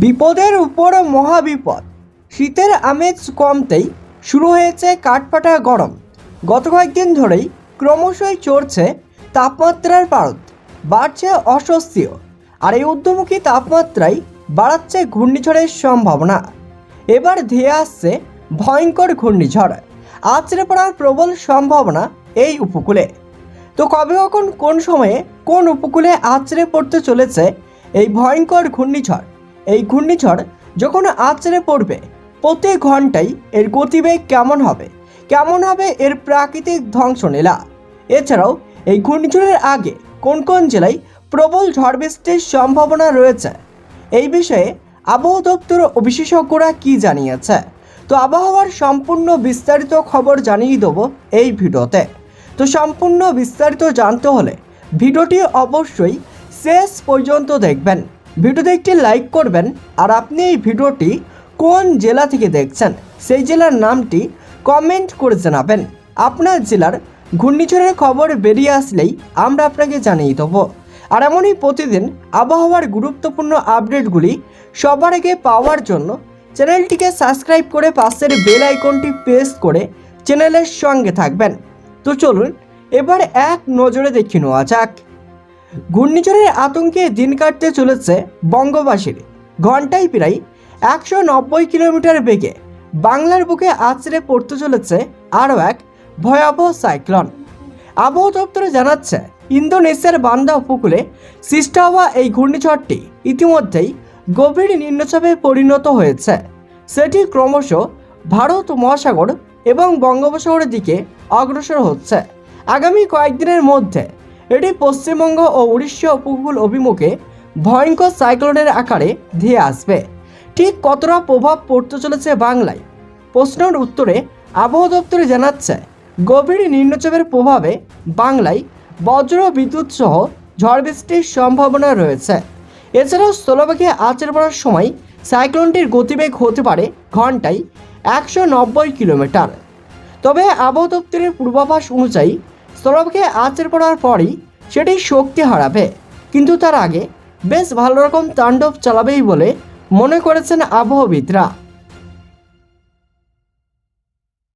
বিপদের উপর মহাবিপদ। শীতের আমেজ কমতেই শুরু হয়েছে কাঠফাটা গরম। গত কয়েকদিন ধরেই ক্রমশই চড়ছে তাপমাত্রার পারদ বাড়ছে অস্বস্তিও, আর এই ঊর্ধ্বমুখী তাপমাত্রাই বাড়াচ্ছে ঘূর্ণিঝড়ের সম্ভাবনা। এবার ধেয়ে আসছে ভয়ঙ্কর ঘূর্ণিঝড়। আছড়ে পড়ার প্রবল সম্ভাবনা এই উপকূলে। তো কবে কখন কোন সময়ে কোন উপকূলে আছড়ে পড়তে চলেছে এই ভয়ঙ্কর ঘূর্ণিঝড়? এই ঘূর্ণিঝড় যখন আছড়ে পড়বে, প্রতি ঘন্টায় এর গতিবেগ কেমন হবে? কেমন হবে এর প্রাকৃতিক ধ্বংসলীলা? এছাড়াও, এই ঘূর্ণিঝড়ের আগে কোন কোন জেলায় প্রবল ঝড় বৃষ্টির সম্ভাবনা রয়েছে? এই বিষয়ে আবহাওয়া দপ্তর ও বিশেষজ্ঞরা কী জানিয়েছে? তো আবহাওয়ার সম্পূর্ণ বিস্তারিত খবর জানিয়ে দেবো এই ভিডিওতে। তো সম্পূর্ণ বিস্তারিত জানতে হলে ভিডিওটি অবশ্যই শেষ পর্যন্ত দেখবেন। ভিডিওতে একটি লাইক করবেন আর আপনি এই ভিডিওটি কোন জেলা থেকে দেখছেন, সেই জেলার নামটি কমেন্ট করে জানাবেন। আপনার জেলার ঘূর্ণিঝড়ের খবর বেরিয়ে আসলেই আমরা আপনাকে জানিয়ে দেবো। আর এমনই প্রতিদিন আবহাওয়ার গুরুত্বপূর্ণ আপডেটগুলি সবার আগে পাওয়ার জন্য চ্যানেলটিকে সাবস্ক্রাইব করে পাশের বেল আইকনটি প্রেস করে চ্যানেলের সঙ্গে থাকবেন। তো চলুন, এবার এক নজরে দেখে নেওয়া যাক। ঘূর্ণিঝড়ের আতঙ্কে দিন কাটতে চলেছে বঙ্গবাসীর। ঘন্টায় প্রায় একশো নব্বই কিলোমিটার বেগে বাংলার বুকে আছড়ে পড়তে চলেছে আরও এক ভয়াবহ সাইক্লন। আবহাওয়া দপ্তরে জানাচ্ছে, ইন্দোনেশিয়ার বান্দা উপকূলে সৃষ্ট হওয়া এই ঘূর্ণিঝড়টি ইতিমধ্যেই গভীর নিম্নচাপে পরিণত হয়েছে। সেটি ক্রমশ ভারত মহাসাগর এবং বঙ্গোপসাগরের দিকে অগ্রসর হচ্ছে। আগামী কয়েকদিনের মধ্যে এটি পশ্চিমবঙ্গ ও উড়িষ্যা উপকূল অভিমুখে ভয়ঙ্কর সাইক্লোনের আকারে ধেয়ে আসবে। ঠিক কতটা প্রভাব পড়তে চলেছে বাংলায়? প্রশ্নের উত্তরে আবহাওয়া দপ্তরে জানাচ্ছে, গভীর নিম্নচাপের প্রভাবে বাংলায় বজ্র বিদ্যুৎ সহ ঝড় বৃষ্টির সম্ভাবনা রয়েছে। এছাড়াও স্থলভাগে আছড়ে পড়ার সময় সাইক্লোনটির গতিবেগ হতে পারে ঘন্টায় একশো নব্বই কিলোমিটার। তবে আবহাওয়া দপ্তরের পূর্বাভাস অনুযায়ী স্থলভাগে আঁচের পড়ার পরই সেটি শক্তি হারাবে। কিন্তু তার আগে বেশ ভালো রকম তাণ্ডব চালাবেই বলে মনে করেছেন আবহাওয়াবিদরা